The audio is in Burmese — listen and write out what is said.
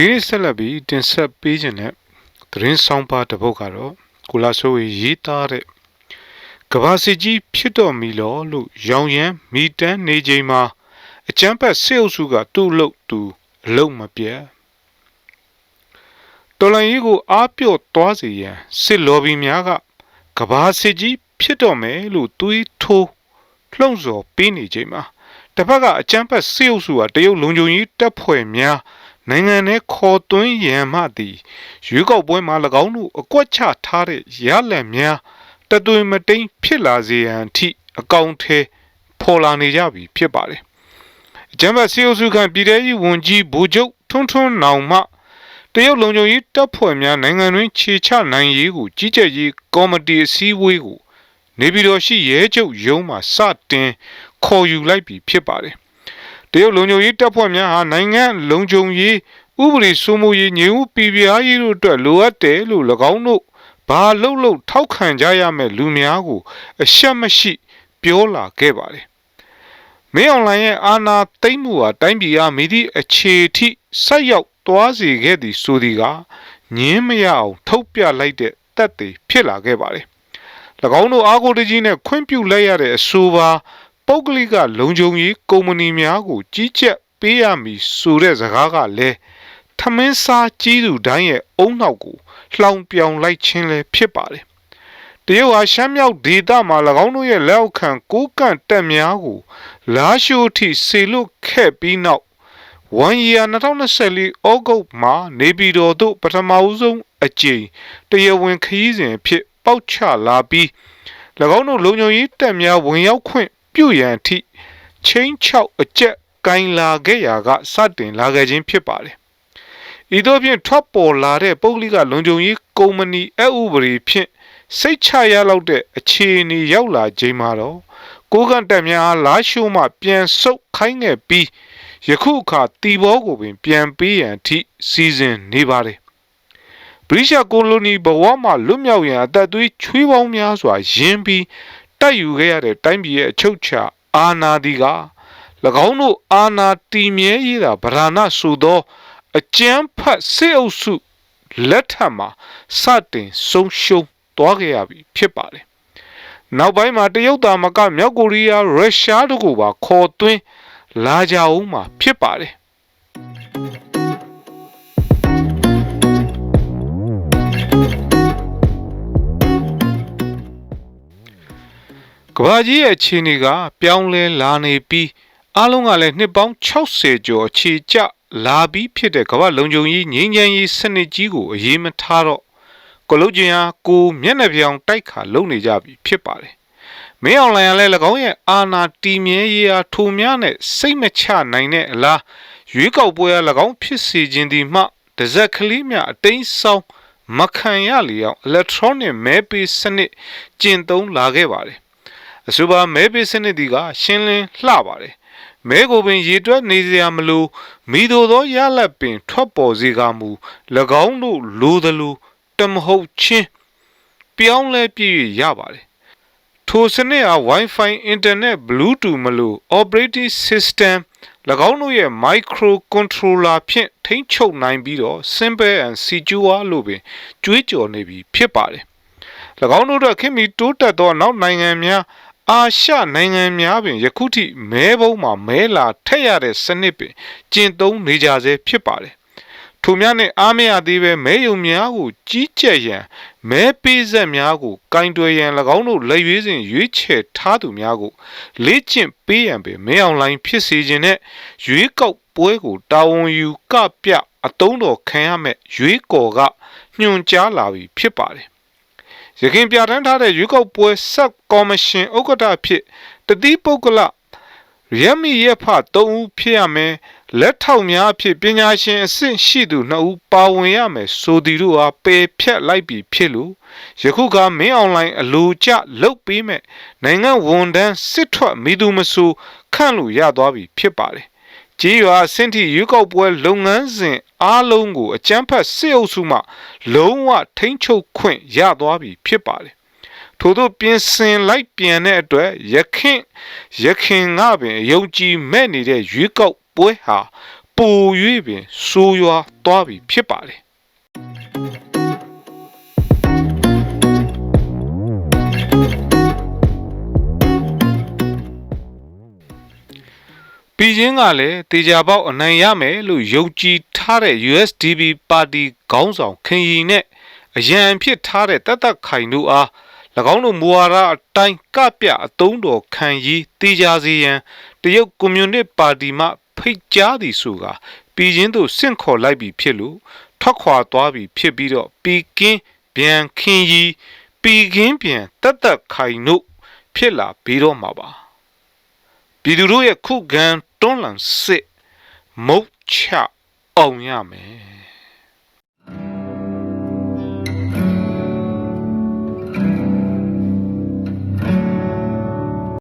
ဒီနေ့ဆက်လက်ပြီးတင်ဆက်ပေးခြင်းတဲ့သတင်းဆောင်ပါတစ်ပုဒ်ကတော့ကိုလာဆိုးရေးရေးသားတဲ့ကဘာစီကြီးဖြစ်တော်မီလောလို့ရောင်ရမ်းမိတန်းနေချိန်မှာအကျန်းဖက်ဆေးအုပ်စုကသူ့လို့သူအလုံးမပြတ်တော်လိုင်းကြီးကိုအားပြော့သွားစေရန်စစ်လော်ဘီများကကဘာစီကြီးဖြစ်တော်မယ်လို့တွေးထိုးလှုံ့ဆော်ပေးနေချိန်မှာတစ်ဖက်ကအကျန်းဖက်ဆေးအုပ်စုကတရုတ်လုံခြုံရေးတပ်ဖွဲ့များ နိုင်ငံထဲခေါ်သွင်းရန်မှသည်ရွေးကောက်ပွဲမှာ၎င်းတို့အကွက်ချထားတဲ့ရလဒ်များတသွင်မတိန်ဖြစ်လာစေရန်အထိအကောင့်ထဲပေါ်လာနေကြပြီဖြစ်ပါတယ်။အကြံဖတ်စီအိုစုခံပြည်ထရေးဝန်ကြီးဘူချုပ်ထွန်းထွန်းနောင်မှတရုတ်လုံခြုံရေးတပ်ဖွဲ့များနိုင်ငံတွင်ခြေချနိုင်ရေးကိုကြီးကြပ်ရေးကော်မတီအစည်းအဝေးကိုနေပြည်တော်ရှိရဲချုပ်ရုံးမှစတင်ခေါ်ယူလိုက်ပြီဖြစ်ပါတယ်။ တရုတ်လုံခြုံရေးတပ်ဖွဲ့များဟာနိုင်ငံလုံခြုံရေးဥပဒေစိုးမိုးရေးငြိမ်ဝှပြည်ပြားရေးတို့အတွက်လိုအပ်တယ်လို့၎င်းတို့ဘာလှုပ်လှုပ်ထောက်ခံကြရမယ့်လူများကို အရှက်မရှိပြောလာခဲ့ပါတယ်။မင်းအွန်လိုင်းရဲ့အာဏာသိမ်းမှုဟာတိုင်းပြည်အားမိသည့်အခြေထိဆက်ရောက်သွားစေခဲ့သည်ဆိုသည်ကငင်းမရအောင်ထုတ်ပြလိုက်တဲ့တက်တွေဖြစ်လာခဲ့ပါတယ်။၎င်းတို့အာကိုတကြီးနဲ့ခွင့်ပြုလိုက်ရတဲ့အဆိုပါ ပုဂ္ဂလိကလုံခြုံရေးကုမ္ပဏီများကို ကြီးကြပ်ပေးရမည်ဆိုတဲ့စကားကလည်းထမင်းစားကြီးသူတိုင်းရဲ့အုံနောက်ကိုလှောင်ပြောင်လိုက်ခြင်းလည်းဖြစ်ပါတယ်။တရုတ်ဟာရှမ်းမြောက်ဒေသမှာ၎င်းတို့ရဲ့လက်အောက်ခံကိုးကန့်တပ်များကိုလာရှိုးထိဆေလွတ်ခဲ့ပြီးနောက်ဝန်ရီယာ2024ဩဂုတ်မှာနေပြည်တော်သို့ပထမဦးဆုံးအကြိမ်တရားဝင်ခရီးစဉ်ဖြစ် ပေါက်ချလာပြီး၎င်းတို့လုံခြုံရေးတပ်များဝင်ရောက်ခွင့် ပြုရန်အထိချင်းချောက်အကျက်ကင်လာခဲ့ရာကစတင်လာခဲ့ခြင်းဖြစ်ပါတယ်။ဤသို့ဖြင့်ထွက်ပေါ်လာတဲ့ပုဂ္ဂလိကလုံခြုံရေးကုမ္ပဏီအဥပဒေဖြင့်စိတ်ချရလောက်တဲ့အခြေအနေရောက်လာချိန်မှာတော့ကိုကန့်တက်များလာရှိုးမှပြန်ဆုတ်ခိုင်းခဲ့ပြီးယခုအခါတီဘောကိုပင် ပြန်ပေးရန်အထိစီစဉ်နေပါတယ်။ဗြိတိရှကိုလိုနီဘဝမှာလွတ်မြောက်ရန်အသက်သွေးချွေးပေါင်းများစွာရင်းပြီး တိုက်ယူခဲ့ရတဲ့တိုင်းပြည်ရဲ့အချုပ်ချာအာဏာဒီက၎င်းတို့အာဏာတည်မြဲရေးတာဗราဏဆိုသောအကျန်းဖတ်စစ်အုပ်စုလက်ထက်မှာစတင်ဆုံးရှုံးသွားခဲ့ရပြီဖြစ်ပါတယ်။နောက်ပိုင်းမှာတရုတ်သားမကမြောက်ကိုရီးယားရုရှားတို့ကိုပါခေါ်သွင်းလာကြအောင်မှာဖြစ်ပါတယ် ကဘာကြီးရဲ့အခြေအနေက ပြောင်းလဲလာနေပြီးအားလုံးကလည်းနှစ်ပေါင်း60ကျော်အခြေကျလာပြီးဖြစ်တဲ့ကမ္ဘာလုံခြုံရေးငြိမ်းချမ်းရေးစနစ်ကြီးကိုအရေးမထားတော့ကလုတ်ကျင်ဟာကိုမျက်နှာပြောင်တိုက်ခါလုံနေကြပြီဖြစ်ပါတယ်။မင်းအွန်လိုင်းကလည်း၎င်းရဲ့အာနာတီမြဲရေးအားထိုများနဲ့စိတ်မချနိုင်တဲ့အလားရွေးကောက်ပွဲက၎င်းဖြစ်စေခြင်းဒီမှတဇက်ကလေးများအတိမ်ဆောင်မခံရလျောက် electronic မဲပေးစနစ်ကျင့်သုံးလာခဲ့ပါတယ် အဆိုပါမဲပေးစနစ်ဒီကရှင်းလင်းလှပါတယ်မဲကိုပင်ရေတွက်နေစရာမလိုမိတို့သောရလက်ပင် ထွက်ပေါ်စေကမူ၎င်းတို့လိုသလိုတမဟုတ်ချင်းပြောင်းလဲပြည့်ရပါတယ်ထိုစနစ်အား Wi-Fi Internet Bluetooth မလို့ Operating System ၎င်းတို့ရဲ့ microcontroller ဖြင့်ထိန်းချုပ်နိုင်ပြီးတော့ simple and secure လို့ပင်ကြွေးကြော်နေပြီဖြစ်ပါတယ်၎င်းတို့အတွက်ခင်မီတိုးတက်သောနောက်နိုင်ငံများ အာရှနိုင်ငံများပင်ယခုထိမဲဘုံမှာမဲလာထက်ရတဲ့စနစ်ပင်ကျင့်သုံးနေကြဆဲဖြစ်ပါတယ်။ထိုများနဲ့အားမရသေးပဲမဲယုံများကိုကြီးကြပ်ရန်မဲပေးဆက်များကိုကင်တွယ်ရန်၎င်းတို့လက်ရွေးစဉ်ရွေးချယ်ထားသူများကိုလေ့ကျင့်ပေးရန်ပင်မဲအွန်လိုင်းဖြစ်စေခြင်းနဲ့ရွေးကောက်ပွဲကိုတာဝန်ယူကပြအတုံးတော်ခံရမဲ့ရွေးကော်ကညွှန်ကြားလာပြီဖြစ်ပါတယ် ရခင်ပြဋ္ဌာန်းထားတဲ့ရွေးကောက်ပွဲဆက်ကော်မရှင်ဥက္ကဋ္ဌဖြစ်တတိပုဂ္ဂလရမီရဖ၃ဦးဖြစ်ရမယ်လက်ထောက်များအဖြစ်ပညာရှင်အဆင့်ရှိသူ2ဦးပါဝင်ရမယ်ဆိုသည်တို့အားပယ်ဖြတ်လိုက်ပြီဖြစ်လို့ယခုကမင်းအွန်လိုင်းအလိုကျလုတ်ပေးမဲ့နိုင်ငံဝန်ထမ်းစစ်ထွက်မိသူမဆိုခန့်လို့ရသွားပြီဖြစ်ပါတယ် ကြေးရွာစင်တီရွေးကောက်ပွဲလုပ်ငန်းစဉ်အားလုံးကိုအကြမ်းဖက်စစ်အုပ်စုမှ လုံးဝထိန်းချုပ်ခွင့်ရသွားပြီဖြစ်ပါတယ်ထို့သောပြင်ဆင်လိုက်ပြန်တဲ့အတွက်ရခင်ရခင်ကပင်ယုံကြည်မဲ့နေတဲ့ရွေးကောက်ပွဲဟာပို၍ပင်ဆိုးရွားသွားပြီဖြစ်ပါတယ် ပြည်ချင်းကလည်းတေချာပေါက်အနိုင်ရမယ်လို့ယုံကြည်ထားတဲ့ USDP ပါတီခေါင်းဆောင်ခင်ရီနဲ့အရန်ဖြစ်ထားတဲ့တသက်ခိုင်တို့အား၎င်းတို့မူဝါဒအတိုင်းကပြအတုံးတော်ခံရီတေချာစီရန်တရုတ်ကွန်မြူနစ်ပါတီမှဖိတ်ကြားသည်ဆိုကပြည်ချင်းတို့ဆင့်ခေါ်လိုက်ပြီဖြစ်လို့ထွက်ခွာသွားပြီဖြစ်ပြီးတော့ပီကင်းပြန်ခင်ရီပီကင်းပြန်တသက်ခိုင်တို့ဖြစ်လာပြီးတော့မှာပါပြည်သူတို့ရဲ့ခုခံ တွန်းလှန်စစ်မုတ်ချအောင်ရမယ်